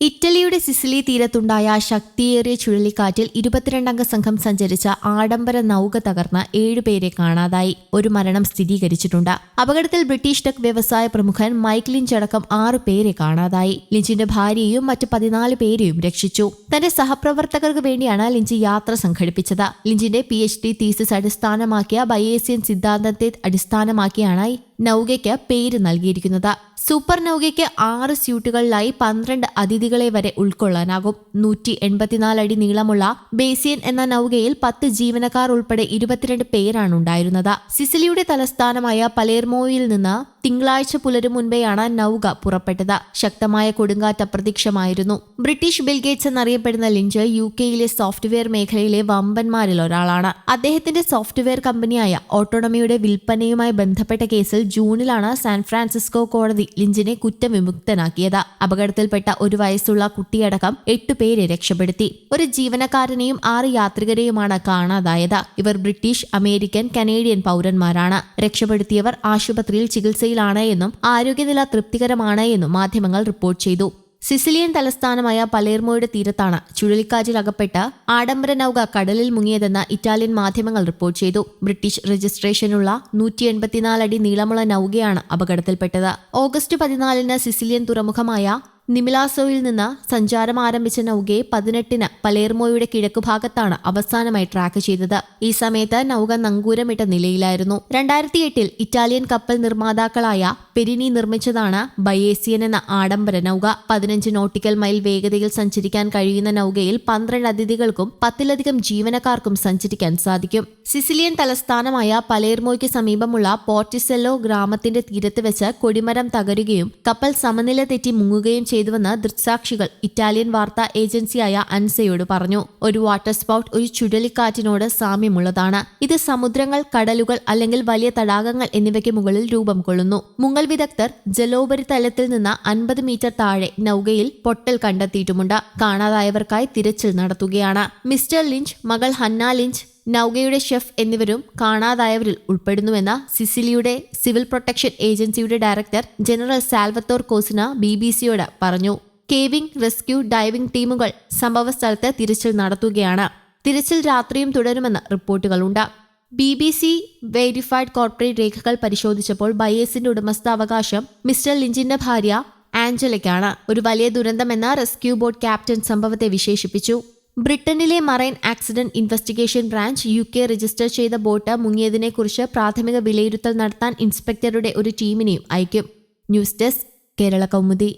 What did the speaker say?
ഇറ്റലിയുടെ സിസിലി തീരത്തുണ്ടായ ശക്തിയേറിയ ചുഴലിക്കാറ്റിൽ ഇരുപത്തിരണ്ടംഗ സംഘം സഞ്ചരിച്ച ആഡംബര നൌക തകർന്ന ഏഴുപേരെ കാണാതായി. ഒരു മരണം സ്ഥിരീകരിച്ചിട്ടുണ്ട്. അപകടത്തിൽ ബ്രിട്ടീഷ് ടെക് വ്യവസായ പ്രമുഖൻ മൈക്ക് ലിഞ്ച് അടക്കം ആറു പേരെ കാണാതായി. ലിഞ്ചിന്റെ ഭാര്യയും മറ്റ് പതിനാല് പേരെയും രക്ഷിച്ചു. തന്റെ സഹപ്രവർത്തകർക്ക് വേണ്ടിയാണ് ലിഞ്ച് യാത്ര സംഘടിപ്പിച്ചത്. ലിഞ്ചിന്റെ പി എച്ച് ഡി തീസിസ് അടിസ്ഥാനമാക്കിയ ബയേസിയൻ സിദ്ധാന്തത്തെ അടിസ്ഥാനമാക്കിയാണ് നൗകയ്ക്ക് പേര് നൽകിയിരിക്കുന്നത്. സൂപ്പർ നൗകയ്ക്ക് ആറ് സ്യൂട്ടുകളിലായി പന്ത്രണ്ട് അതിഥികളെ വരെ ഉൾക്കൊള്ളാനാകും. നൂറ്റി എൺപത്തിനാല് അടി നീളമുള്ള ബേസിയൻ എന്ന നൗകയിൽ പത്ത് ജീവനക്കാർ ഉൾപ്പെടെ ഇരുപത്തിരണ്ട് പേരാണ് ഉണ്ടായിരുന്നത്. സിസിലിയുടെ തലസ്ഥാനമായ പലേർമോയിൽ നിന്ന് തിങ്കളാഴ്ച പുലരും മുൻപെയാണ് നൗക പുറപ്പെട്ടത്. ശക്തമായ കൊടുങ്കാറ്റ് അപ്രത്യക്ഷമായിരുന്നു. ബ്രിട്ടീഷ് ബിൽഗേറ്റ്സ് എന്നറിയപ്പെടുന്ന ലിഞ്ച് യു കെയിലെ സോഫ്റ്റ്വെയർ മേഖലയിലെ വമ്പന്മാരിൽ ഒരാളാണ്. അദ്ദേഹത്തിന്റെ സോഫ്റ്റ്വെയർ കമ്പനിയായ ഓട്ടോണമിയുടെ വിൽപ്പനയുമായി ബന്ധപ്പെട്ട കേസിൽ ജൂണിലാണ് സാൻ ഫ്രാൻസിസ്കോ കോടതി ലിഞ്ചിനെ കുറ്റവിമുക്തനാക്കിയത് അപകടത്തിൽപ്പെട്ട ഒരു വയസ്സുള്ള കുട്ടിയടക്കം എട്ടുപേരെ രക്ഷപ്പെടുത്തി. ഒരു ജീവനക്കാരനെയും ആറ് യാത്രികരെയുമാണ് കാണാതായത്. ഇവർ ബ്രിട്ടീഷ് അമേരിക്കൻ കനേഡിയൻ പൗരന്മാരാണ്. രക്ഷപ്പെടുത്തിയവർ ആശുപത്രിയിൽ ചികിത്സയിലാണ് എന്നും ആരോഗ്യനില തൃപ്തികരമാണ് എന്നും മാധ്യമങ്ങൾ റിപ്പോർട്ട് ചെയ്തു. സിസിലിയൻ തലസ്ഥാനമായ പലേർമോയുടെ തീരത്താണ് ചുഴലിക്കാറ്റിൽ അകപ്പെട്ട ആഡംബര നൌക കടലിൽ മുങ്ങിയതെന്ന് ഇറ്റാലിയൻ മാധ്യമങ്ങൾ റിപ്പോർട്ട് ചെയ്തു. ബ്രിട്ടീഷ് രജിസ്ട്രേഷനുള്ള നൂറ്റി എൺപത്തിനാല് അടി നീളമുള്ള നൌകയാണ് അപകടത്തിൽപ്പെട്ടത്. ഓഗസ്റ്റ് പതിനാലിന് സിസിലിയൻ തുറമുഖമായ നിമിലാസോയിൽ നിന്ന് സഞ്ചാരം ആരംഭിച്ച നൗകയെ പതിനെട്ടിന് പലേർമോയുടെ കിഴക്കുഭാഗത്താണ് അവസാനമായി ട്രാക്ക് ചെയ്തത്. ഈ സമയത്ത് നൗക നങ്കൂരമിട്ട നിലയിലായിരുന്നു. രണ്ടായിരത്തി എട്ടിൽ ഇറ്റാലിയൻ കപ്പൽ നിർമ്മാതാക്കളായ പെരിനി നിർമ്മിച്ചതാണ് ബയേസിയൻ എന്ന ആഡംബര നൗക. പതിനഞ്ച് നോട്ടിക്കൽ മൈൽ വേഗതയിൽ സഞ്ചരിക്കാൻ കഴിയുന്ന നൗകയിൽ പന്ത്രണ്ട് അതിഥികൾക്കും പത്തിലധികം ജീവനക്കാർക്കും സഞ്ചരിക്കാൻ സാധിക്കും. സിസിലിയൻ തലസ്ഥാനമായ പലേർമോയ്ക്ക് സമീപമുള്ള പോർട്ടിസെല്ലോ ഗ്രാമത്തിന്റെ തീരത്ത് വെച്ച് കൊടിമരം തകരുകയും കപ്പൽ സമനില തെറ്റി മുങ്ങുകയും ചെയ്തുവെന്ന് ദൃക്സാക്ഷികൾ ഇറ്റാലിയൻ വാർത്താ ഏജൻസിയായ അൻസയോട് പറഞ്ഞു. ഒരു വാട്ടർ സ്പൗട്ട് ഒരു ചുഴലിക്കാറ്റിനോട് സാമ്യമുള്ളതാണ്. ഇത് സമുദ്രങ്ങൾ കടലുകൾ അല്ലെങ്കിൽ വലിയ തടാകങ്ങൾ എന്നിവയ്ക്ക് മുകളിൽ രൂപം കൊള്ളുന്നു. മുങ്ങൽ വിദഗ്ധർ ജലോപരിതലത്തിൽ നിന്ന് അൻപത് മീറ്റർ താഴെ നൌകയിൽ പൊട്ടൽ കണ്ടെത്തിയിട്ടുമുണ്ട്. കാണാതായവർക്കായി തിരച്ചിൽ നടത്തുകയാണ്. മിസ്റ്റർ ലിഞ്ച് മകൾ ഹന്ന ലിഞ്ച് നൗകയുടെ ഷെഫ് എന്നിവരും കാണാതായവരിൽ ഉൾപ്പെടുന്നുവെന്ന സിസിലിയുടെ സിവിൽ പ്രൊട്ടക്ഷൻ ഏജൻസിയുടെ director general Salvatore Cocina B B സിയോട് പറഞ്ഞു. കേവിംഗ് റെസ്ക്യൂ ഡൈവിംഗ് ടീമുകൾ സംഭവസ്ഥലത്ത് തിരച്ചിൽ നടത്തുകയാണ്. തിരച്ചിൽ രാത്രിയും തുടരുമെന്ന് റിപ്പോർട്ടുകളുണ്ട്. B B C verified corporate രേഖകൾ പരിശോധിച്ചപ്പോൾ ബയേസിന്റെ ഉടമസ്ഥാവകാശം മിസ്റ്റർ ലിഞ്ചിന്റെ ഭാര്യ ആഞ്ചലയ്ക്കാണ്. ഒരു വലിയ ദുരന്തമെന്ന് റെസ്ക്യൂ ബോട്ട് ക്യാപ്റ്റൻ സംഭവത്തെ വിശേഷിപ്പിച്ചു. ബ്രിട്ടനിലെ marine accident investigation branch U K register ചെയ്ത ബോട്ട് മുങ്ങിയതിനെക്കുറിച്ച് പ്രാഥമിക വിലയിരുത്തൽ നടത്താൻ ഇൻസ്പെക്ടറുടെ ഒരു ടീമിനെയും അയക്കും. News desk Kerala Kaumudi.